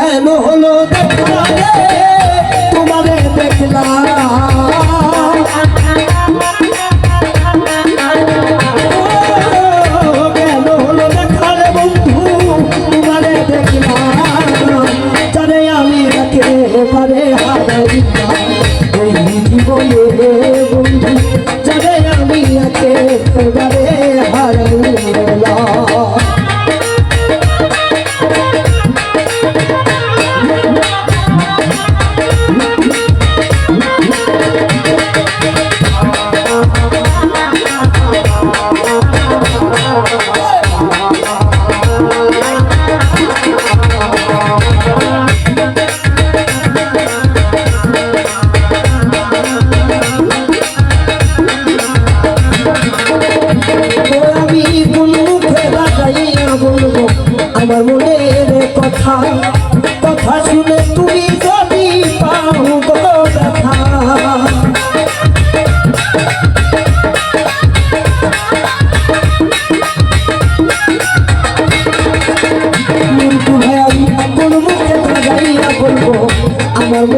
কেন হলো দেখ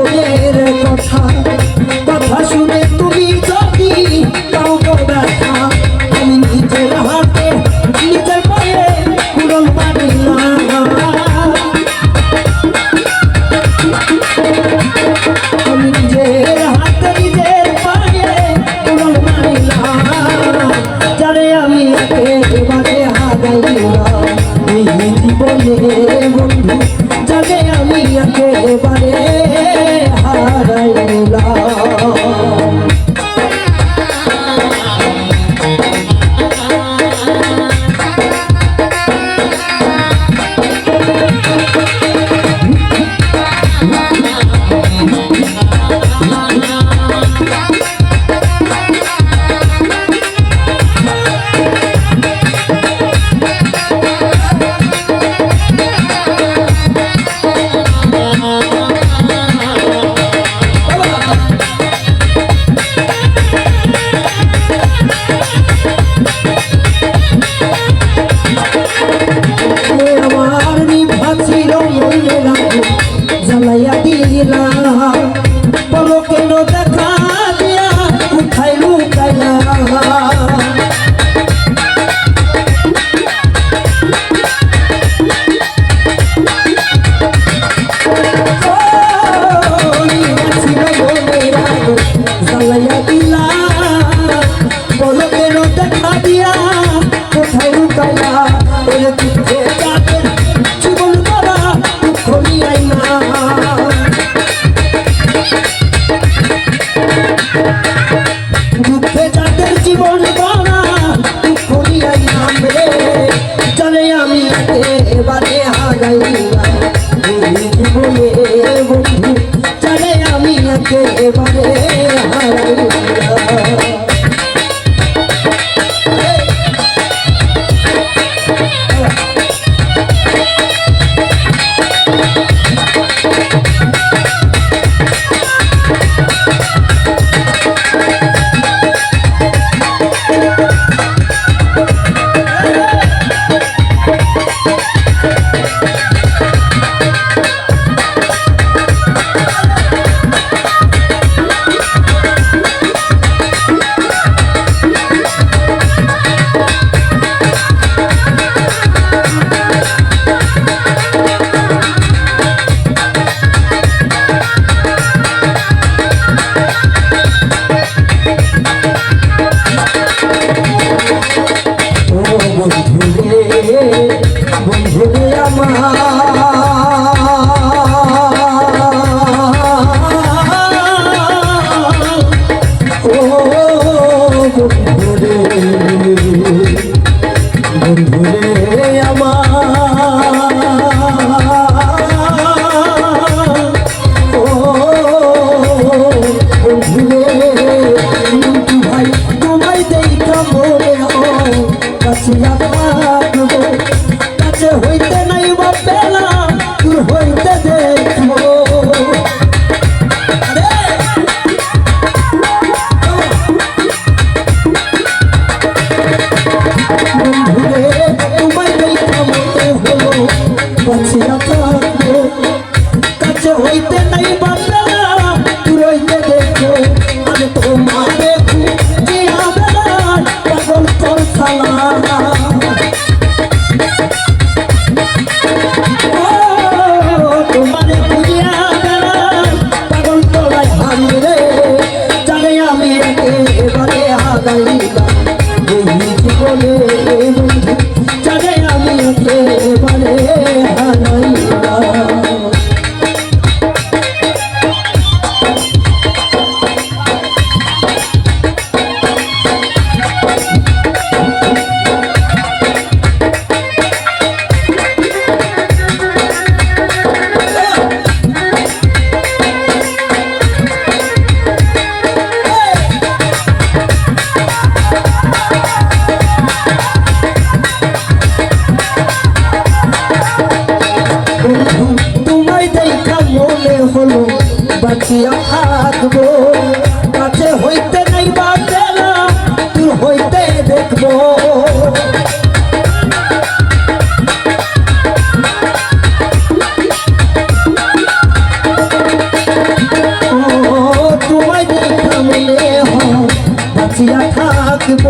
বুকের কথা কথা শুনে তুমি যদি তাও ব্যথা আমি নিজের হাতে নিজের পায়ে কুড়ল পারি আমি নিজের হাতে নিজের পায়ে কুড়ল পারি জানে আমি একেবারে হারাইলাম, এই জীবনে 有个有 বলে। হলো, বাঁচিয়া থাকব। কাছে হইতে নাই বাঁচে না, দূর হইতে দেখব। তোমায় দেখা মনে বাঁচিয়া থাকব।